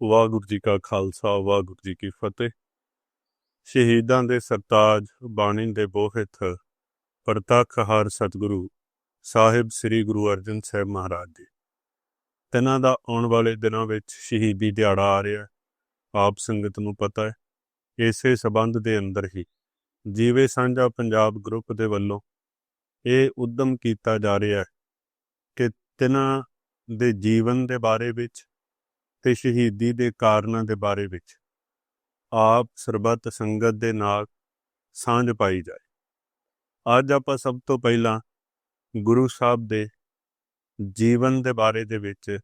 ਵਾਹਿਗੁਰੂ ਜੀ ਕਾ ਖਾਲਸਾ, ਵਾਹਿਗੁਰੂ ਜੀ ਕੀ ਫਤਿਹ। ਸ਼ਹੀਦਾਂ ਦੇ ਸਰਤਾਜ ਬਾਣੀ ਦੇ ਬੋਹਿਤ ਪ੍ਰਤੱਖ ਹਰ ਸਤਿਗੁਰੂ ਸਾਹਿਬ ਸ੍ਰੀ ਗੁਰੂ ਅਰਜਨ ਸਾਹਿਬ ਮਹਾਰਾਜ ਜੀ। ਤਿਨਾਂ ਦਾ ਆਉਣ ਵਾਲੇ ਦਿਨਾਂ ਵਿੱਚ ਸ਼ਹੀਦੀ ਦਿਹਾੜਾ ਆ ਰਿਹਾ ਆਪ ਸੰਗਤ ਨੂੰ ਪਤਾ ਹੈ, ਇਸੇ ਸਬੰਧ ਦੇ ਅੰਦਰ ਹੀ ਜੀਵੇ ਸਾਂਝਾ ਪੰਜਾਬ ਗਰੁੱਪ ਦੇ ਵੱਲੋਂ ਇਹ ਉਦਮ ਕੀਤਾ ਜਾ ਰਿਹਾ ਹੈ ਕਿ ਤਿਨਾਂ ਦੇ ਜੀਵਨ ਦੇ ਬਾਰੇ ਵਿੱਚ ਤੇ ਸ਼ਹੀਦੀ ਦੇ ਕਾਰਨਾਂ ਦੇ ਬਾਰੇ ਵਿੱਚ ਆਪ ਸਰਬੱਤ ਸੰਗਤ ਦੇ ਨਾਲ ਸਾਂਝ ਪਾਈ ਜਾਏ। ਅੱਜ ਆਪਾਂ ਸਭ ਤੋਂ ਪਹਿਲਾਂ ਗੁਰੂ ਸਾਹਿਬ ਦੇ ਜੀਵਨ ਦੇ ਬਾਰੇ ਦੇ ਵਿੱਚ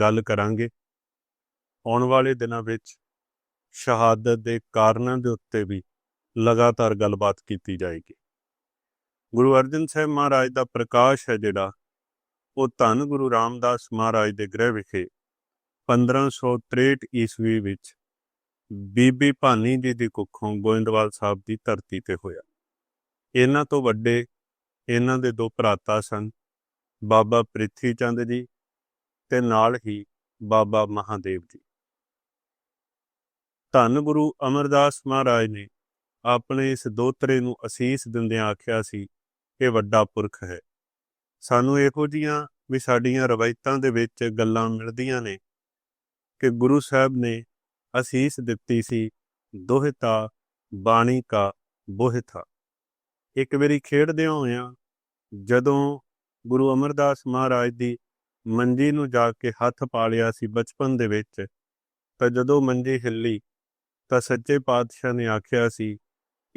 ਗੱਲ ਕਰਾਂਗੇ। ਆਉਣ ਵਾਲੇ ਦਿਨਾਂ ਵਿੱਚ ਸ਼ਹਾਦਤ ਦੇ ਕਾਰਨਾਂ ਦੇ ਉੱਤੇ ਵੀ ਲਗਾਤਾਰ ਗੱਲਬਾਤ ਕੀਤੀ ਜਾਏਗੀ। ਗੁਰੂ ਅਰਜਨ ਸਾਹਿਬ ਮਹਾਰਾਜ ਦਾ ਪ੍ਰਕਾਸ਼ ਹੈ ਜਿਹੜਾ, ਉਹ ਧੰਨ ਗੁਰੂ ਰਾਮਦਾਸ ਮਹਾਰਾਜ ਦੇ ਗ੍ਰਹਿ ਵਿਖੇ 1563 ਈਸਵੀ ਵਿੱਚ ਬੀਬੀ ਭਾਨੀ ਜੀ ਦੀ ਕੁੱਖੋਂ ਗੋਇੰਦਵਾਲ ਸਾਹਿਬ ਦੀ ਧਰਤੀ ਤੇ ਹੋਇਆ। ਇਹਨਾਂ ਤੋਂ ਵੱਡੇ ਇਹਨਾਂ ਦੇ ਦੋ ਭਰਾਤਾ ਸਨ, ਬਾਬਾ ਪ੍ਰਿਥੀ ਚੰਦ ਜੀ ਤੇ ਨਾਲ ਹੀ ਬਾਬਾ ਮਹਾਦੇਵ ਜੀ। ਧੰਨ ਗੁਰੂ ਅਮਰਦਾਸ ਮਹਾਰਾਜ ਨੇ ਆਪਣੇ ਇਸ ਦੋਤਰੇ ਨੂੰ ਅਸੀਸ ਦਿੰਦਿਆਂ ਆਖਿਆ ਸੀ, ਇਹ ਵੱਡਾ ਪੁਰਖ ਹੈ। ਸਾਨੂੰ ਇਹੋ ਜੀਆਂ ਵੀ ਸਾਡੀਆਂ ਰਵਾਇਤਾਂ ਦੇ ਵਿੱਚ ਗੱਲਾਂ ਮਿਲਦੀਆਂ ਨੇ ਕਿ ਗੁਰੂ ਸਾਹਿਬ ਨੇ ਅਸੀਸ ਦਿੱਤੀ ਸੀ ਦੋਹਿਤਾ ਬਾਣੀ ਕਾ ਬੋਹਿਤਾ ਇੱਕ ਵਾਰੀ ਖੇਡਦੇ ਹੋਇਆਂ ਜਦੋਂ ਗੁਰੂ ਅਮਰਦਾਸ ਮਹਾਰਾਜ ਦੀ ਮੰਜੀ ਨੂੰ ਜਾ ਕੇ ਹੱਥ ਪਾ ਲਿਆ ਸੀ ਬਚਪਨ ਦੇ ਵਿੱਚ, ਤਾਂ ਜਦੋਂ ਮੰਜੀ ਹਿੱਲੀ, ਤਾਂ ਸੱਚੇ ਪਾਤਸ਼ਾਹ ਨੇ ਆਖਿਆ ਸੀ,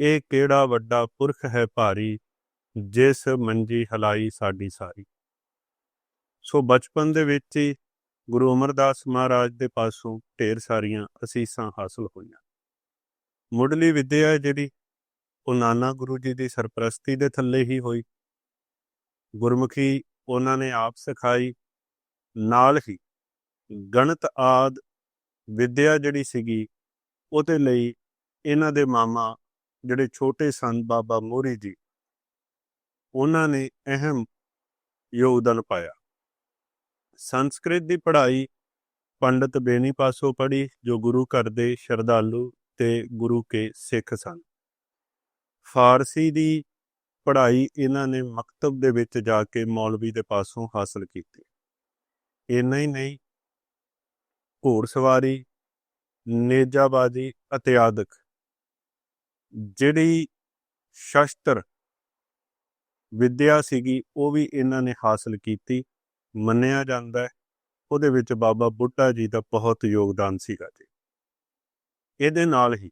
ਇਹ ਕਿਹੜਾ ਵੱਡਾ ਪੁਰਖ ਹੈ ਭਾਰੀ, ਜਿਸ ਮੰਜੀ ਹਲਾਈ ਸਾਡੀ ਸਾਰੀ। ਸੋ ਬਚਪਨ ਦੇ ਵਿੱਚ ਹੀ ਗੁਰੂ ਅਮਰਦਾਸ ਮਹਾਰਾਜ ਦੇ ਪਾਸੋਂ ਢੇਰ ਸਾਰੀਆਂ ਅਸੀਸਾਂ ਹਾਸਲ ਹੋਈਆਂ। ਮੁੱਢਲੀ ਵਿਦਿਆ ਜਿਹੜੀ ਉਹ ਨਾਨਾ ਗੁਰੂ ਜੀ ਦੀ ਸਰਪ੍ਰਸਤੀ ਦੇ ਥੱਲੇ ਹੀ ਹੋਈ। ਗੁਰਮੁਖੀ ਉਹਨਾਂ ਨੇ ਆਪ ਸਿਖਾਈ। ਨਾਲ ਹੀ ਗਣਿਤ ਆਦ ਵਿਦਿਆ ਜਿਹੜੀ ਸੀਗੀ, ਉਹਦੇ ਲਈ ਇਹਨਾਂ ਦੇ ਮਾਮਾ ਜਿਹੜੇ ਛੋਟੇ ਸਨ ਬਾਬਾ ਮੋਰੀ ਜੀ, ਉਹਨਾਂ ਨੇ ਅਹਿਮ ਯੋਗਦਾਨ ਪਾਇਆ। ਸੰਸਕ੍ਰਿਤ ਦੀ ਪੜ੍ਹਾਈ ਪੰਡਤ ਬੇਨੀ ਪਾਸੋਂ ਪੜ੍ਹੀ, ਜੋ ਗੁਰੂ ਘਰ ਦੇ ਸ਼ਰਧਾਲੂ ਤੇ ਗੁਰੂ ਕੇ ਸਿੱਖ ਸਨ। ਫਾਰਸੀ ਦੀ ਪੜ੍ਹਾਈ ਇਹਨਾਂ ਨੇ ਮਕਤਬ ਦੇ ਵਿੱਚ ਜਾ ਕੇ ਮੌਲਵੀ ਦੇ ਪਾਸੋਂ ਹਾਸਲ ਕੀਤੀ। ਇੰਨਾ ਹੀ ਨਹੀਂ, ਘੋੜਸਵਾਰੀ, ਨੇਜਾਬਾਜ਼ੀ ਅਤੇ ਆਦਿਕ, ਜਿਹੜੀ ਸ਼ਸਤਰ, ਵਿਦਿਆ ਸੀਗੀ, ਉਹ ਵੀ ਇਹਨਾਂ ਨੇ ਹਾਸਲ ਕੀਤੀ। ਮੰਨਿਆ ਜਾਂਦਾ ਹੈ। ਉਹਦੇ ਵਿੱਚ ਬਾਬਾ ਬੁੱਢਾ ਜੀ ਦਾ ਬਹੁਤ ਯੋਗਦਾਨ ਸੀਗਾ ਜੀ। ਇਹਦੇ ਨਾਲ ਹੀ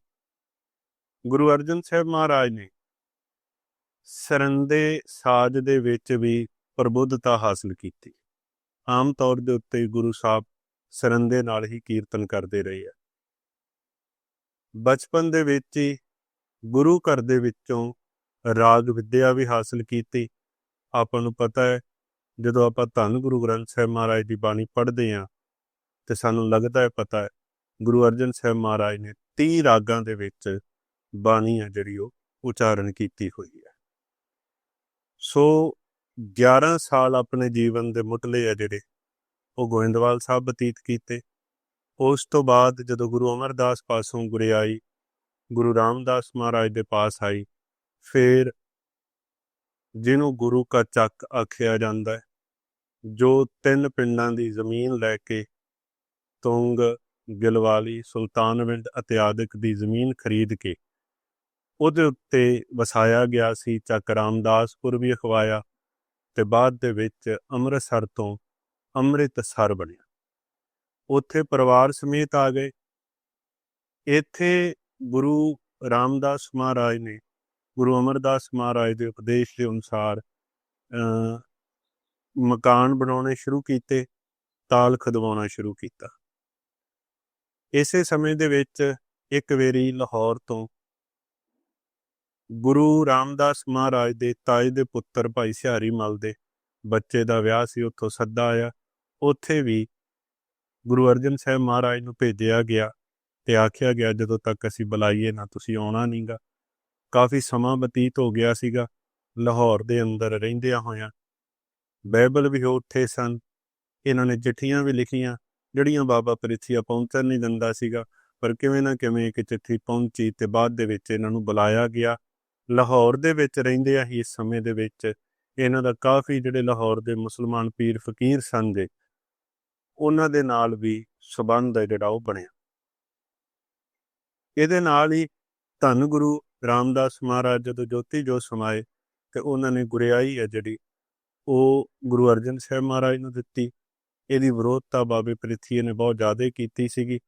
ਗੁਰੂ ਅਰਜਨ ਸਾਹਿਬ ਮਹਾਰਾਜ ਨੇ ਸਰੰਦੇ ਸਾਜ ਦੇ ਵਿੱਚ ਵੀ ਪ੍ਰਬੁੱਧਤਾ ਹਾਸਲ ਕੀਤੀ। ਆਮ ਤੌਰ ਦੇ ਉੱਤੇ ਗੁਰੂ ਸਾਹਿਬ ਸਰੰਦੇ ਨਾਲ ਹੀ ਕੀਰਤਨ ਕਰਦੇ ਰਹੇ ਆ। ਬਚਪਨ ਦੇ ਵਿੱਚ ਹੀ ਗੁਰੂ ਘਰ ਦੇ ਵਿੱਚੋਂ ਰਾਗ ਵਿੱਦਿਆ ਵੀ ਹਾਸਲ ਕੀਤੀ। ਆਪਾਂ ਨੂੰ ਪਤਾ ਹੈ ਜਦੋਂ ਆਪਾਂ ਧੰਨ ਗੁਰੂ ਗ੍ਰੰਥ ਸਾਹਿਬ ਮਹਾਰਾਜ ਦੀ ਬਾਣੀ ਪੜ੍ਹਦੇ ਹਾਂ ਤੇ ਸਾਨੂੰ ਲੱਗਦਾ ਹੈ, ਪਤਾ ਹੈ, ਗੁਰੂ ਅਰਜਨ ਸਾਹਿਬ ਮਹਾਰਾਜ ਨੇ 30 ਰਾਗਾਂ ਦੇ ਵਿੱਚ ਬਾਣੀ ਹੈ ਜਿਹੜੀ ਉਹ ਉਚਾਰਨ ਕੀਤੀ ਹੋਈ ਹੈ। ਸੋ 11 ਸਾਲ ਆਪਣੇ ਜੀਵਨ ਦੇ ਮੁੱਢਲੇ ਆ ਜਿਹੜੇ, ਉਹ ਗੋਇੰਦਵਾਲ ਸਾਹਿਬ ਬਤੀਤ ਕੀਤੇ। ਉਸ ਤੋਂ ਬਾਅਦ ਜਦੋਂ ਗੁਰੂ ਅਮਰਦਾਸ ਪਾਸੋਂ ਗੁਰਿਆਈ ਗੁਰੂ ਰਾਮਦਾਸ ਮਹਾਰਾਜ ਦੇ ਪਾਸ ਆਈ, ਫਿਰ ਜਿਹਨੂੰ ਗੁਰੂ ਕਾ ਚੱਕ ਆਖਿਆ ਜਾਂਦਾ ਹੈ ਜੋ ਤਿੰਨ ਪਿੰਡਾਂ ਦੀ ਜ਼ਮੀਨ ਲੈ ਕੇ ਤੁੰਗ, ਗਿਲਵਾਲੀ ਸੁਲਤਾਨਵਿੰਡ ਅਤੇ ਆਦਿਕ ਦੀ ਜ਼ਮੀਨ ਖਰੀਦ ਕੇ ਉਹਦੇ ਉੱਤੇ ਵਸਾਇਆ ਗਿਆ ਸੀ, ਚੱਕ ਰਾਮਦਾਸਪੁਰ ਵੀ ਅਖਵਾਇਆ ਤੇ ਬਾਅਦ ਦੇ ਵਿੱਚ ਅੰਮ੍ਰਿਤਸਰ ਤੋਂ ਅੰਮ੍ਰਿਤਸਰ ਬਣਿਆ। ਉੱਥੇ ਪਰਿਵਾਰ ਸਮੇਤ ਆ ਗਏ। ਇੱਥੇ ਗੁਰੂ ਰਾਮਦਾਸ ਮਹਾਰਾਜ ਨੇ, ਗੁਰੂ ਅਮਰਦਾਸ ਮਹਾਰਾਜ ਦੇ ਉਪਦੇਸ਼ ਦੇ ਅਨੁਸਾਰ ਮਕਾਨ ਬਣਾਉਣੇ ਸ਼ੁਰੂ ਕੀਤੇ, ਤਾਲ ਖਦਵਾਉਣਾ ਸ਼ੁਰੂ ਕੀਤਾ। ਇਸੇ ਸਮੇਂ ਦੇ ਵਿੱਚ ਇੱਕ ਵੇਰੀ ਲਾਹੌਰ ਤੋਂ ਗੁਰੂ ਰਾਮਦਾਸ ਮਹਾਰਾਜ ਦੇ ਤਾਏ ਦੇ ਪੁੱਤਰ ਭਾਈ ਸਿਹਾਰੀ ਮਲ ਦੇ ਬੱਚੇ ਦਾ ਵਿਆਹ ਸੀ, ਉੱਥੋਂ ਸੱਦਾ ਆਇਆ। ਉੱਥੇ ਵੀ ਗੁਰੂ ਅਰਜਨ ਸਾਹਿਬ ਮਹਾਰਾਜ ਨੂੰ ਭੇਜਿਆ ਗਿਆ ਤੇ ਆਖਿਆ ਗਿਆ, ਜਦੋਂ ਤੱਕ ਅਸੀਂ ਬੁਲਾਈਏ ਨਾ ਤੁਸੀਂ ਆਉਣਾ ਨਹੀਂਗਾ ਕਾਫੀ ਸਮਾਂ ਬਤੀਤ ਹੋ ਗਿਆ ਸੀਗਾ। ਲਾਹੌਰ ਦੇ ਅੰਦਰ ਰਹਿੰਦਿਆਂ ਹੋਇਆਂ ਬਾਈਬਲ ਵੀ ਉੱਥੇ ਸਨ। ਇਹਨਾਂ ਨੇ ਚਿੱਠੀਆਂ ਵੀ ਲਿਖੀਆਂ, ਜਿਹੜੀਆਂ ਬਾਬਾ ਪ੍ਰਿਥੀਆ ਪਹੁੰਚਣ ਨਹੀਂ ਦਿੰਦਾ ਸੀਗਾ, ਪਰ ਕਿਵੇਂ ਨਾ ਕਿਵੇਂ ਇੱਕ ਚਿੱਠੀ ਪਹੁੰਚੀ ਤੇ ਬਾਅਦ ਦੇ ਵਿੱਚ ਇਹਨਾਂ ਨੂੰ ਬੁਲਾਇਆ ਗਿਆ। ਲਾਹੌਰ ਦੇ ਵਿੱਚ ਰਹਿੰਦੇ ਆ ਹੀ ਇਸ ਸਮੇਂ ਦੇ ਵਿੱਚ, ਇਹਨਾਂ ਦਾ ਕਾਫੀ ਜਿਹੜੇ ਲਾਹੌਰ ਦੇ ਮੁਸਲਮਾਨ ਪੀਰ ਫਕੀਰ ਸਨ ਦੇ, ਉਹਨਾਂ ਦੇ ਨਾਲ ਵੀ ਸਬੰਧ ਹੈ ਜਿਹੜਾ ਉਹ ਬਣਿਆ। ਇਹਦੇ ਨਾਲ ਹੀ ਧੰਨ ਗੁਰੂ ਰਾਮਦਾਸ ਮਹਾਰਾਜ ਜਦੋਂ ਜੋਤੀ ਜੋ ਸਮਾਏ ਤੇ ਉਹਨਾਂ ਨੇ ਗੁਰਿਆਈ ਹੈ ਜਿਹੜੀ ਉਹ ਗੁਰੂ ਅਰਜਨ ਸਾਹਿਬ ਮਹਾਰਾਜ ਨੂੰ ਦਿੱਤੀ। ਇਹਦੀ ਵਿਰੋਧਤਾ ਬਾਬੇ ਪ੍ਰਿਥੀ ਨੇ ਬਹੁਤ ਜ਼ਿਆਦਾ ਕੀਤੀ ਸੀਗੀ,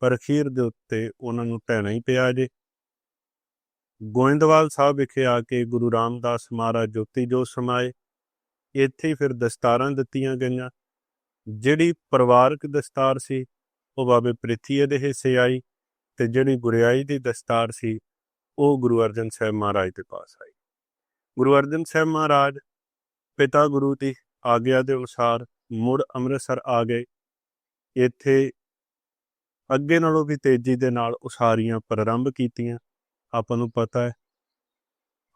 ਪਰ ਅਖੀਰ ਦੇ ਉੱਤੇ ਉਹਨਾਂ ਨੂੰ ਢਹਿਣਾ ਹੀ ਪਿਆ ਜੇ। ਗੋਇੰਦਵਾਲ ਸਾਹਿਬ ਵਿਖੇ ਆ ਕੇ ਗੁਰੂ ਰਾਮਦਾਸ ਮਹਾਰਾਜ ਜੋਤੀ ਜੋ ਸਮਾਏ ਇੱਥੇ ਹੀ ਫਿਰ ਦਸਤਾਰਾਂ ਦਿੱਤੀਆਂ ਗਈਆਂ। ਜਿਹੜੀ ਪਰਿਵਾਰਕ ਦਸਤਾਰ ਸੀ, ਉਹ ਬਾਬੇ ਪ੍ਰਿਥੀ ਦੇ ਹਿੱਸੇ ਆਈ ਤੇ ਜਿਹੜੀ ਗੁਰਿਆਈ ਦੀ ਦਸਤਾਰ ਸੀ, ਉਹ ਗੁਰੂ ਅਰਜਨ ਸਾਹਿਬ ਮਹਾਰਾਜ ਦੇ ਪਾਸ ਆਈ। ਗੁਰੂ ਅਰਜਨ ਸਾਹਿਬ ਮਹਾਰਾਜ ਪਿਤਾ ਗੁਰੂ ਦੀ ਆਗਿਆ ਦੇ ਅਨੁਸਾਰ ਮੁੜ ਅੰਮ੍ਰਿਤਸਰ ਆ ਗਏ। ਇੱਥੇ ਅੱਗੇ ਨਾਲੋਂ ਵੀ ਤੇਜ਼ੀ ਦੇ ਨਾਲ ਉਸਾਰੀਆਂ ਪ੍ਰਾਰੰਭ ਕੀਤੀਆਂ। ਆਪਾਂ ਨੂੰ ਪਤਾ ਹੈ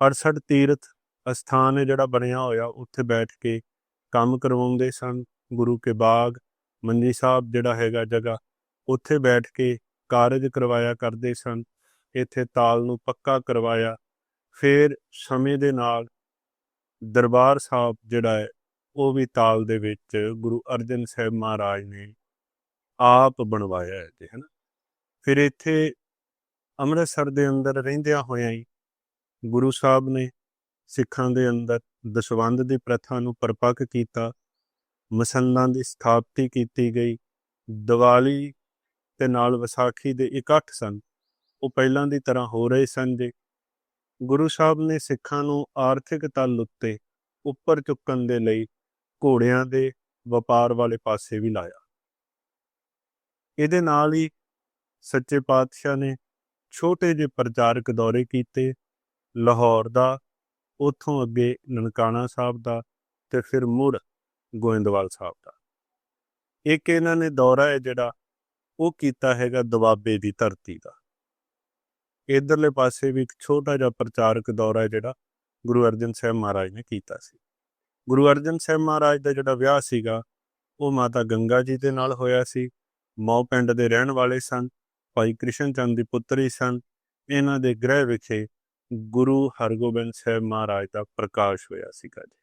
68 ਤੀਰਥ ਅਸਥਾਨ ਹੈ ਜਿਹੜਾ ਬਣਿਆ ਹੋਇਆ, ਉੱਥੇ ਬੈਠ ਕੇ ਕੰਮ ਕਰਵਾਉਂਦੇ ਸਨ। ਗੁਰੂ ਕੇ ਬਾਗ, ਮੰਜੀ ਸਾਹਿਬ ਜਿਹੜਾ ਹੈਗਾ ਜਗ੍ਹਾ, ਉੱਥੇ ਬੈਠ ਕੇ ਕਾਰਜ ਕਰਵਾਇਆ ਕਰਦੇ ਸਨ। ਇੱਥੇ ਤਾਲ ਨੂੰ ਪੱਕਾ ਕਰਵਾਇਆ। ਫਿਰ ਸਮੇਂ ਦੇ ਨਾਲ ਦਰਬਾਰ ਸਾਹਿਬ ਜਿਹੜਾ ਹੈ, ਉਹ ਵੀ ਤਾਲ ਦੇ ਵਿੱਚ ਗੁਰੂ ਅਰਜਨ ਸਾਹਿਬ ਮਹਾਰਾਜ ਨੇ ਆਪ ਬਣਵਾਇਆ ਹੈ ਜੀ ਹੈ ਨਾ ਫਿਰ ਇੱਥੇ ਅੰਮ੍ਰਿਤਸਰ ਦੇ ਅੰਦਰ ਰਹਿੰਦਿਆਂ ਹੋਇਆਂ ਹੀ ਗੁਰੂ ਸਾਹਿਬ ਨੇ ਸਿੱਖਾਂ ਦੇ ਅੰਦਰ ਦਸ਼ਵੰਦ ਦੀ ਪ੍ਰਥਾ ਨੂੰ ਪਰਪੱਕ ਕੀਤਾ, ਮਸੰਦਾਂ ਦੀ ਸਥਾਪਤੀ ਕੀਤੀ ਗਈ, ਦੀਵਾਲੀ ਤੇ ਨਾਲ ਵਿਸਾਖੀ ਦੇ ਇਕੱਠ ਸਨ। ਉਹ ਪਹਿਲਾਂ ਦੀ ਤਰ੍ਹਾਂ ਹੋ ਰਹੇ ਸਨ ਜੇ। ਗੁਰੂ ਸਾਹਿਬ ਨੇ ਸਿੱਖਾਂ ਨੂੰ ਆਰਥਿਕ ਤਲ ਉੱਤੇ ਉੱਪਰ ਚੁੱਕਣ ਦੇ ਲਈ ਘੋੜਿਆਂ ਦੇ ਵਪਾਰ ਵਾਲੇ ਪਾਸੇ ਵੀ ਲਾਇਆ। ਇਹਦੇ ਨਾਲ ਹੀ ਸੱਚੇ ਪਾਤਸ਼ਾਹ ਨੇ ਛੋਟੇ ਜਿਹੇ ਪ੍ਰਚਾਰਕ ਦੌਰੇ ਕੀਤੇ, ਲਾਹੌਰ ਦਾ, ਉੱਥੋਂ ਅੱਗੇ ਨਨਕਾਣਾ ਸਾਹਿਬ ਦਾ ਤੇ ਫਿਰ ਮੁੜ ਗੋਇੰਦਵਾਲ ਸਾਹਿਬ ਦਾ। ਇੱਕ ਇਹਨਾਂ ਨੇ ਦੌਰਾ ਹੈ ਜਿਹੜਾ ਉਹ ਕੀਤਾ ਹੈਗਾ ਦਵਾਬੇ ਦੀ ਧਰਤੀ ਦਾ। ਇਧਰਲੇ ਪਾਸੇ ਵੀ ਇੱਕ ਛੋਟਾ ਜਿਹਾ ਪ੍ਰਚਾਰਕ ਦੌਰਾ ਹੈ ਜਿਹੜਾ ਗੁਰੂ ਅਰਜਨ ਸਾਹਿਬ ਮਹਾਰਾਜ ਨੇ ਕੀਤਾ ਸੀ। ਗੁਰੂ ਅਰਜਨ ਸਾਹਿਬ ਮਹਾਰਾਜ ਦਾ ਜਿਹੜਾ ਵਿਆਹ ਸੀਗਾ, ਉਹ ਮਾਤਾ ਗੰਗਾ ਜੀ ਦੇ ਨਾਲ ਹੋਇਆ ਸੀ। ਮੌ ਪਿੰਡ ਦੇ ਰਹਿਣ ਵਾਲੇ ਸਨ, ਭਾਈ ਕ੍ਰਿਸ਼ਨ ਚੰਦ ਦੀ ਪੁੱਤਰੀ ਸਨ। ਇਹਨਾਂ ਦੇ ਗ੍ਰਹਿ ਵਿਖੇ ਗੁਰੂ ਹਰਗੋਬਿੰਦ ਸਾਹਿਬ ਮਹਾਰਾਜ ਦਾ ਪ੍ਰਕਾਸ਼ ਹੋਇਆ ਸੀਗਾ ਜੀ।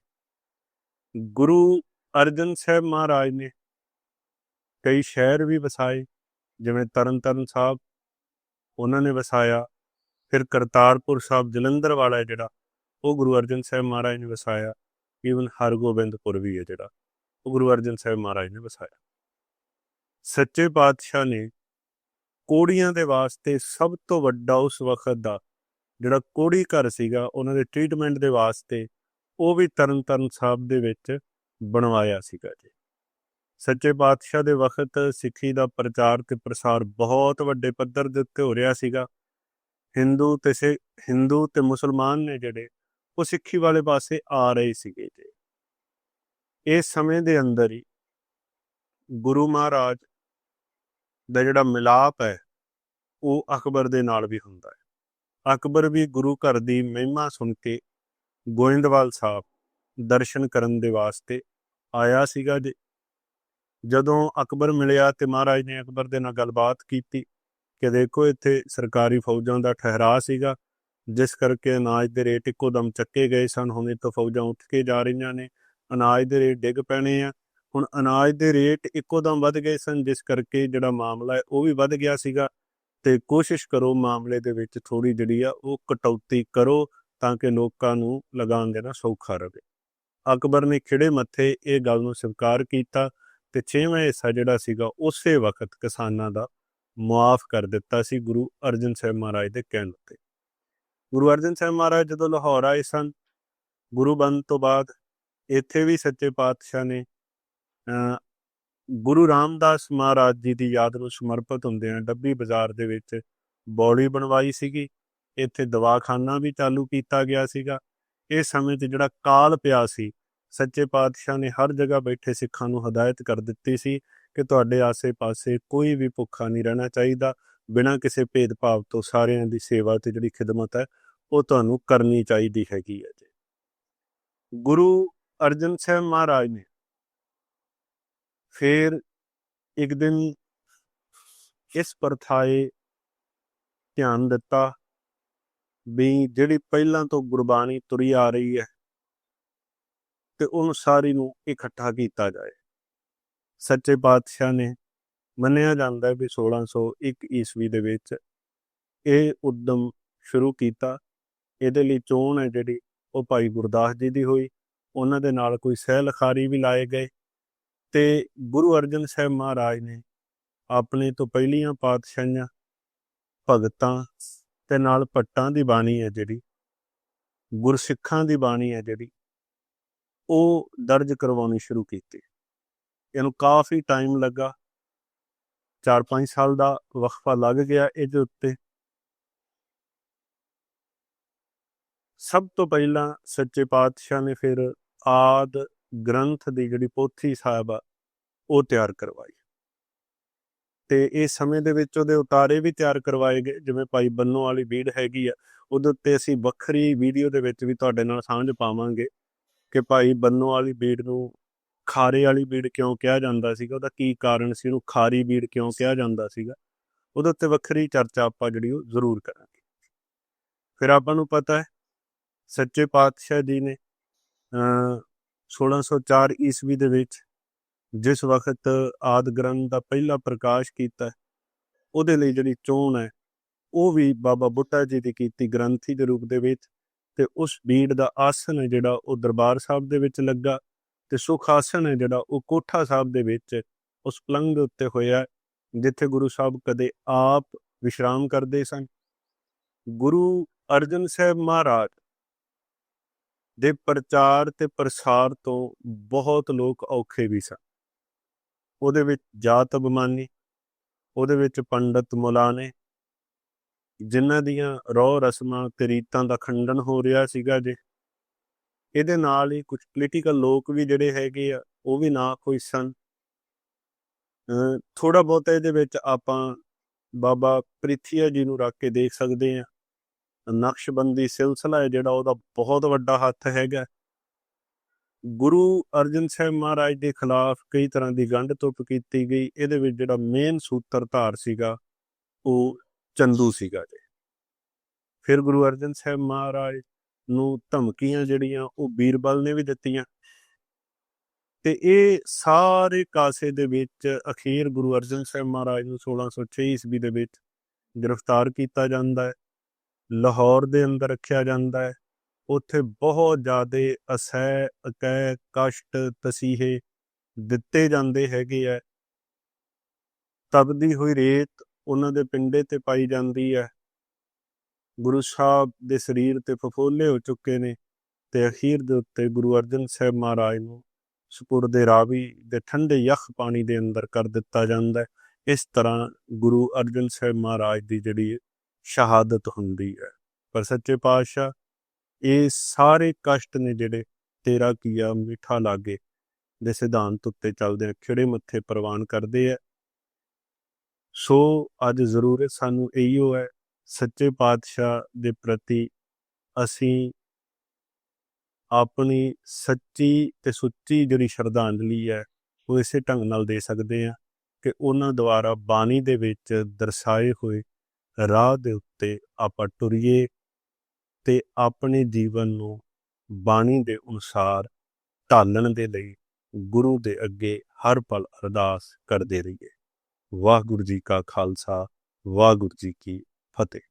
ਗੁਰੂ ਅਰਜਨ ਸਾਹਿਬ ਮਹਾਰਾਜ ਨੇ ਕਈ ਸ਼ਹਿਰ ਵੀ ਵਸਾਏ, ਜਿਵੇਂ ਤਰਨਤਾਰਨ ਸਾਹਿਬ, ਉਹਨਾਂ ਨੇ ਵਸਾਇਆ। ਫਿਰ ਕਰਤਾਰਪੁਰ ਸਾਹਿਬ ਜਲੰਧਰ ਵਾਲਾ ਹੈ ਜਿਹੜਾ, ਉਹ ਗੁਰੂ ਅਰਜਨ ਸਾਹਿਬ ਮਹਾਰਾਜ ਨੇ ਵਸਾਇਆ। ਈਵਨ ਹਰਗੋਬਿੰਦਪੁਰ ਵੀ ਹੈ ਜਿਹੜਾ, ਉਹ ਗੁਰੂ ਅਰਜਨ ਸਾਹਿਬ ਮਹਾਰਾਜ ਨੇ ਵਸਾਇਆ। ਸੱਚੇ ਪਾਤਸ਼ਾਹ ਨੇ ਕੋੜੀਆਂ ਦੇ ਵਾਸਤੇ ਸਭ ਤੋਂ ਵੱਡਾ ਉਸ ਵਕਤ ਦਾ ਜਿਹੜਾ ਕੋੜੀ ਘਰ ਸੀਗਾ, ਉਹਨਾਂ ਦੇ ਟ੍ਰੀਟਮੈਂਟ ਦੇ ਵਾਸਤੇ ਉਹ ਵੀ ਤਰਨਤਾਰਨ ਸਾਹਿਬ ਦੇ ਵਿੱਚ ਬਣਵਾਇਆ ਸੀਗਾ ਜੀ। ਸੱਚੇ ਪਾਤਸ਼ਾਹ ਦੇ ਵਕਤ ਸਿੱਖੀ ਦਾ ਪ੍ਰਚਾਰ ਤੇ ਪ੍ਰਸਾਰ ਬਹੁਤ ਵੱਡੇ ਪੱਧਰ ਦੇ ਉੱਤੇ ਹੋ ਰਿਹਾ ਸੀਗਾ। ਹਿੰਦੂ ਤੇ ਸੇ, ਹਿੰਦੂ ਤੇ ਮੁਸਲਮਾਨ ਨੇ ਜਿਹੜੇ, ਉਹ ਸਿੱਖੀ ਵਾਲੇ ਪਾਸੇ ਆ ਰਹੇ ਸੀਗੇ ਜੀ। ਇਸ ਸਮੇਂ ਦੇ ਅੰਦਰ ਹੀ ਗੁਰੂ ਮਹਾਰਾਜ ਦਾ ਜਿਹੜਾ ਮਿਲਾਪ ਹੈ, ਉਹ ਅਕਬਰ ਦੇ ਨਾਲ ਵੀ ਹੁੰਦਾ ਹੈ। ਅਕਬਰ ਵੀ ਗੁਰੂ ਘਰ ਦੀ ਮਹਿਮਾ ਸੁਣ ਕੇ ਗੋਇੰਦਵਾਲ ਸਾਹਿਬ ਦਰਸ਼ਨ ਕਰਨ ਦੇ ਵਾਸਤੇ ਆਇਆ ਸੀਗਾ ਜੀ। ਜਦੋਂ ਅਕਬਰ ਮਿਲਿਆ ਤੇ ਮਹਾਰਾਜ ਨੇ ਅਕਬਰ ਦੇ ਨਾਲ ਗੱਲਬਾਤ ਕੀਤੀ ਕਿ ਦੇਖੋ ਇੱਥੇ ਸਰਕਾਰੀ ਫੌਜਾਂ ਦਾ ਠਹਿਰਾ ਸੀਗਾ, ਜਿਸ ਕਰਕੇ ਅਨਾਜ ਦੇ ਰੇਟ ਇੱਕੋ ਦਮ ਚੱਕੇ ਗਏ ਸਨ। ਹੁਣ ਇਹ ਤੋਂ ਫੌਜਾਂ ਉੱਠ ਕੇ ਜਾ ਰਹੀਆਂ ਨੇ, ਅਨਾਜ ਦੇ ਰੇਟ ਡਿੱਗ ਪੈਣੇ ਆ। ਹੁਣ ਅਨਾਜ ਦੇ ਰੇਟ ਇੱਕੋ ਦਮ ਵੱਧ ਗਏ ਸਨ, ਜਿਸ ਕਰਕੇ ਜਿਹੜਾ ਮਾਮਲਾ ਹੈ ਉਹ ਵੀ ਵੱਧ ਗਿਆ ਸੀਗਾ। ਤੇ ਕੋਸ਼ਿਸ਼ ਕਰੋ ਮਾਮਲੇ ਦੇ ਵਿੱਚ ਥੋੜੀ ਜਿਹੜੀ ਆ ਉਹ ਕਟੌਤੀ ਕਰੋ, ਤਾਂ ਕਿ ਲੋਕਾਂ ਨੂੰ ਲਗਾਨ ਦੇਣਾ ਸੌਖਾ ਰਹੇ ਅਕਬਰ ਨੇ ਖਿੜੇ ਮੱਥੇ ਇਹ ਗੱਲ ਨੂੰ ਸਵੀਕਾਰ ਕੀਤਾ ਤੇ ਛੇਵਾਂ ਹਿੱਸਾ ਜਿਹੜਾ ਸੀਗਾ ਉਸੇ ਵਕਤ ਕਿਸਾਨਾਂ ਦਾ ਮੁਆਫ ਕਰ ਦਿੱਤਾ ਸੀ ਗੁਰੂ ਅਰਜਨ ਸਾਹਿਬ ਮਹਾਰਾਜ ਦੇ ਕਹਿਣ ਉੱਤੇ। ਗੁਰੂ ਅਰਜਨ ਸਾਹਿਬ ਮਹਾਰਾਜ ਜਦੋਂ ਲਾਹੌਰ ਆਏ ਸਨ, ਗੁਰੂ ਬਣ ਤੋਂ ਬਾਅਦ ਇੱਥੇ ਵੀ ਸੱਚੇ ਪਾਤਸ਼ਾਹ ਨੇ ਅ ਗੁਰੂ ਰਾਮਦਾਸ ਮਹਾਰਾਜ ਜੀ ਦੀ ਯਾਦ ਨੂੰ ਸਮਰਪਿਤ ਹੁੰਦੇ ਆ ਡੱਬੀ ਬਾਜ਼ਾਰ ਦੇ ਵਿੱਚ ਬੌੜੀ ਬਣਵਾਈ ਸੀਗੀ। ਇੱਥੇ ਦਵਾਖਾਨਾ ਵੀ ਚਾਲੂ ਕੀਤਾ ਗਿਆ ਸੀਗਾ। ਇਸ ਸਮੇਂ ਤੇ ਜਿਹੜਾ ਕਾਲ ਪਿਆ ਸੀ, ਸੱਚੇ ਪਾਤਸ਼ਾਹ ਨੇ ਹਰ ਜਗ੍ਹਾ ਬੈਠੇ ਸਿੱਖਾਂ ਨੂੰ ਹਦਾਇਤ ਕਰ ਦਿੱਤੀ ਸੀ ਕਿ ਤੁਹਾਡੇ ਆਸੇ-ਪਾਸੇ ਕੋਈ ਵੀ ਭੁੱਖਾ ਨਹੀਂ ਰਹਿਣਾ ਚਾਹੀਦਾ। ਬਿਨਾਂ ਕਿਸੇ ਭੇਦਭਾਵ ਤੋਂ ਸਾਰਿਆਂ ਦੀ ਸੇਵਾ ਤੇ ਜਿਹੜੀ ਖਿਦਮਤ ਹੈ, ਉਹ ਤੁਹਾਨੂੰ ਕਰਨੀ ਚਾਹੀਦੀ ਹੈਗੀ ਹੈ ਜੀ। ਗੁਰੂ ਅਰਜਨ ਸਾਹਿਬ ਮਹਾਰਾਜ ਨੇ ਫਿਰ ਇੱਕ ਦਿਨ ਇਸ ਪ੍ਰਥਾਏ ਧਿਆਨ ਦਿੱਤਾ ਵੀ ਜਿਹੜੀ ਪਹਿਲਾਂ ਤੋਂ ਗੁਰਬਾਣੀ ਤੁਰੀ ਆ ਰਹੀ ਹੈ, ਤੇ ਉਹਨੂੰ ਸਾਰੀ ਨੂੰ ਇਕੱਠਾ ਕੀਤਾ ਜਾਏ। ਸੱਚੇ ਪਾਤਸ਼ਾਹ ਨੇ ਮੰਨਿਆ ਜਾਂਦਾ ਹੈ ਵੀ 1601 ਈਸਵੀ ਦੇ ਵਿੱਚ ਇਹ ਉਦਮ ਸ਼ੁਰੂ ਕੀਤਾ। ਇਹਦੇ ਲਈ ਚੋਣ ਹੈ ਜਿਹੜੀ, ਉਹ ਭਾਈ ਗੁਰਦਾਸ ਜੀ ਦੀ ਹੋਈ। ਉਹਨਾਂ ਦੇ ਨਾਲ ਕੋਈ ਸਹਿ ਲਖਾਰੀ ਵੀ ਲਾਏ ਗਏ। ਤੇ ਗੁਰੂ ਅਰਜਨ ਸਾਹਿਬ ਮਹਾਰਾਜ ਨੇ ਆਪਣੇ ਤੋਂ ਪਹਿਲੀਆਂ ਪਾਤਸ਼ਾਹੀਆਂ, ਭਗਤਾਂ ਤੇ ਨਾਲ ਭੱਟਾਂ ਦੀ ਬਾਣੀ ਹੈ ਜਿਹੜੀ, ਗੁਰਸਿੱਖਾਂ ਦੀ ਬਾਣੀ ਹੈ ਜਿਹੜੀ, ਉਹ ਦਰਜ ਕਰਵਾਉਣੀ ਸ਼ੁਰੂ ਕੀਤੀ। ਇਹਨੂੰ ਕਾਫੀ ਟਾਈਮ ਲੱਗਾ। 4-5 ਸਾਲ ਦਾ ਵਕਫਾ ਲੱਗ ਗਿਆ ਇਹਦੇ ਉੱਤੇ। ਸਭ ਤੋਂ ਪਹਿਲਾਂ ਸੱਚੇ ਪਾਤਸ਼ਾਹ ਨੇ ਫਿਰ ਆਦ ਗ੍ਰੰਥ ਦੀ ਜਿਹੜੀ ਪੋਥੀ ਸਾਹਿਬ ਆ, ਉਹ ਤਿਆਰ ਕਰਵਾਈ। ਤੇ ਇਸ ਸਮੇਂ ਦੇ ਵਿੱਚ ਉਹਦੇ ਉਤਾਰੇ ਵੀ ਤਿਆਰ ਕਰਵਾਏ ਗਏ, ਜਿਵੇਂ ਭਾਈ ਬੰਨੋ ਵਾਲੀ ਬੀੜ ਹੈਗੀ ਆ, ਉਹਦੇ ਉੱਤੇ ਅਸੀਂ ਵੱਖਰੀ ਵੀਡੀਓ ਦੇ ਵਿੱਚ ਵੀ ਤੁਹਾਡੇ ਨਾਲ ਸਾਂਝ ਪਾਵਾਂਗੇ ਕਿ ਭਾਈ ਬੰਨੋ ਵਾਲੀ ਬੀੜ ਨੂੰ ਖਾਰੇ ਵਾਲੀ ਬੀੜ ਕਿਉਂ ਕਿਹਾ ਜਾਂਦਾ ਸੀਗਾ? ਉਹਦਾ ਕੀ ਕਾਰਨ ਸੀ? ਉਹਨੂੰ ਖਾਰੀ ਬੀੜ ਕਿਉਂ ਕਿਹਾ ਜਾਂਦਾ ਸੀਗਾ? ਉਹਦੇ ਉੱਤੇ ਵੱਖਰੀ ਚਰਚਾ ਆਪਾਂ ਜਿਹੜੀ ਉਹ ਜ਼ਰੂਰ ਕਰਾਂਗੇ। ਫਿਰ ਆਪਾਂ ਨੂੰ ਪਤਾ ਹੈ, ਸੱਚੇ ਪਾਤਸ਼ਾਹ ਜੀ ਨੇ ਅ 1604 ਈਸਵੀ ਦੇ ਵਿੱਚ ਜਿਸ ਵਕਤ ਆਦ ਗ੍ਰੰਥ ਦਾ ਪਹਿਲਾ ਪ੍ਰਕਾਸ਼ ਕੀਤਾ, ਉਹਦੇ ਲਈ ਜਿਹੜੀ ਚੋਣ ਹੈ, ਉਹ ਵੀ ਬਾਬਾ ਬੁੱਟਾ ਜੀ ਦੀ ਕੀਤੀ ਗ੍ਰੰਥੀ ਦੇ ਰੂਪ ਦੇ ਵਿੱਚ ਤੇ ਉਸ ਬੀੜ ਦਾ ਆਸਨ ਹੈ ਜਿਹੜਾ ਉਹ ਦਰਬਾਰ ਸਾਹਿਬ ਦੇ ਵਿੱਚ ਲੱਗਾ। ਤੇ ਸੁਖ ਆਸਨ ਹੈ ਜਿਹੜਾ ਉਹ ਕੋਠਾ ਸਾਹਿਬ ਦੇ ਵਿੱਚ ਉਸ ਪਲੰਗ ਦੇ ਉੱਤੇ ਹੋਇਆ ਜਿੱਥੇ ਗੁਰੂ ਸਾਹਿਬ ਕਦੇ ਆਪ ਵਿਸ਼ਰਾਮ ਕਰਦੇ ਸਨ। ਗੁਰੂ ਅਰਜਨ ਸਾਹਿਬ ਮਹਾਰਾਜ ਦੇ ਪ੍ਰਚਾਰ ਤੇ ਪ੍ਰਸਾਰ ਤੋਂ ਬਹੁਤ ਲੋਕ ਔਖੇ ਵੀ ਸਨ। ਉਹਦੇ ਵਿੱਚ ਜਾਤ ਅਭਿਮਾਨੀ, ਉਹਦੇ ਵਿੱਚ ਪੰਡਤ ਮੁਲਾਨੇ, ਜਿਨ੍ਹਾਂ ਦੀਆਂ ਰੋਹ ਰਸਮਾਂ ਤੇ ਰੀਤਾਂ ਦਾ ਖੰਡਨ ਹੋ ਰਿਹਾ ਸੀਗਾ ਜੇ ਇਹਦੇ ਨਾਲ ਹੀ ਕੁਝ ਪੋਲੀਟੀਕਲ ਲੋਕ ਵੀ ਜਿਹੜੇ ਹੈਗੇ ਆ, ਉਹ ਵੀ ਨਾ ਕੋਈ ਸਨ। ਥੋੜਾ ਬਹੁਤ ਇਹਦੇ ਵਿੱਚ ਆਪਾਂ ਬਾਬਾ ਪ੍ਰਿਥੀਆ ਜੀ ਨੂੰ ਰੱਖ ਕੇ ਦੇਖ ਸਕਦੇ ਆ ਨਕਸ਼ਬੰਦੀ ਸਿਲਸਿਲਾ ਹੈ ਜਿਹੜਾ, ਉਹਦਾ ਬਹੁਤ ਵੱਡਾ ਹੱਥ ਹੈਗਾ। ਗੁਰੂ ਅਰਜਨ ਸਾਹਿਬ ਮਹਾਰਾਜ ਦੇ ਖਿਲਾਫ ਕਈ ਤਰ੍ਹਾਂ ਦੀ ਗੰਢ ਤੁਪ ਕੀਤੀ ਗਈ। ਇਹਦੇ ਵਿੱਚ ਜਿਹੜਾ ਮੇਨ ਸੂਤਰਧਾਰ ਸੀਗਾ, ਉਹ ਚੰਦੂ ਸੀਗਾ ਜੀ। ਫਿਰ ਗੁਰੂ ਅਰਜਨ ਸਾਹਿਬ ਮਹਾਰਾਜ ਨੂੰ ਧਮਕੀਆਂ ਜਿਹੜੀਆਂ ਉਹ ਬੀਰਬਲ ਨੇ ਵੀ ਦਿੱਤੀਆਂ। ਤੇ ਇਹ ਸਾਰੇ ਕਾਸੇ ਦੇ ਵਿੱਚ ਅਖੀਰ ਗੁਰੂ ਅਰਜਨ ਸਾਹਿਬ ਮਹਾਰਾਜ ਨੂੰ 1606 ਈਸਵੀ ਦੇ ਵਿੱਚ ਗ੍ਰਿਫਤਾਰ ਕੀਤਾ ਜਾਂਦਾ ਹੈ, ਲਾਹੌਰ ਦੇ ਅੰਦਰ ਰੱਖਿਆ ਜਾਂਦਾ ਹੈ। ਉੱਥੇ ਬਹੁਤ ਜ਼ਿਆਦਾ ਅਸਹਿ ਅਕੈ ਕਸ਼ਟ, ਤਸੀਹੇ ਦਿੱਤੇ ਜਾਂਦੇ ਹੈਗੇ ਆ ਤਬਦੀ ਹੋਈ ਰੇਤ ਉਹਨਾਂ ਦੇ ਪਿੰਡੇ ਤੇ ਪਾਈ ਜਾਂਦੀ ਹੈ। ਗੁਰੂ ਸਾਹਿਬ ਦੇ ਸਰੀਰ ਤੇ ਫਫੋਲੇ ਹੋ ਚੁੱਕੇ ਨੇ ਤੇ ਅਖੀਰ ਦੇ ਉੱਤੇ ਗੁਰੂ ਅਰਜਨ ਸਾਹਿਬ ਮਹਾਰਾਜ ਨੂੰ ਸਪੁਰਦੇ ਰਾਵੀ ਦੇ ਠੰਡੇ ਯਖ ਪਾਣੀ ਦੇ ਅੰਦਰ ਕਰ ਦਿੱਤਾ ਜਾਂਦਾ ਹੈ। ਇਸ ਤਰ੍ਹਾਂ ਗੁਰੂ ਅਰਜਨ ਸਾਹਿਬ ਮਹਾਰਾਜ ਦੀ ਜਿਹੜੀ ਸ਼ਹਾਦਤ ਹੁੰਦੀ ਹੈ। ਪਰ ਸੱਚੇ ਪਾਤਸ਼ਾਹ, ਇਹ ਸਾਰੇ ਕਸ਼ਟ ਨੇ ਜਿਹੜੇ ਤੇਰਾ ਕੀਆ ਮਿੱਠਾ ਲਾਗੇ ਦੇ ਸਿਧਾਂਤ ਉੱਤੇ ਚੱਲਦੇ ਆ ਖਿੜੇ ਮੱਥੇ ਪ੍ਰਵਾਨ ਕਰਦੇ ਆ। ਸੋ ਅੱਜ ਜ਼ਰੂਰਤ ਸਾਨੂੰ ਇਹੀ ਹੈ ਸੱਚੇ ਪਾਤਸ਼ਾਹ ਦੇ ਪ੍ਰਤੀ ਅਸੀਂ ਆਪਣੀ ਸੱਚੀ ਤੇ ਸੁੱਚੀ ਜਿਹੜੀ ਸ਼ਰਧਾਂਜਲੀ ਹੈ, ਉਹ ਇਸੇ ਢੰਗ ਨਾਲ ਦੇ ਸਕਦੇ ਆ ਕਿ ਉਹਨਾਂ ਦੁਆਰਾ ਬਾਣੀ ਦੇ ਵਿੱਚ ਦਰਸਾਏ ਹੋਏ ਰਾਹ ਦੇ ਉੱਤੇ ਆਪਾਂ ਟੁਰੀਏ ਤੇ ਆਪਣੇ ਜੀਵਨ ਨੂੰ ਬਾਣੀ ਦੇ ਅਨੁਸਾਰ ਢਾਲਣ ਦੇ ਲਈ ਗੁਰੂ ਦੇ ਅੱਗੇ ਹਰ ਪਲ ਅਰਦਾਸ ਕਰਦੇ ਰਹੀਏ। ਵਾਹਿਗੁਰੂ ਜੀ ਕਾ ਖਾਲਸਾ, ਵਾਹਿਗੁਰੂ ਜੀ ਕੀ ਫਤਿਹ।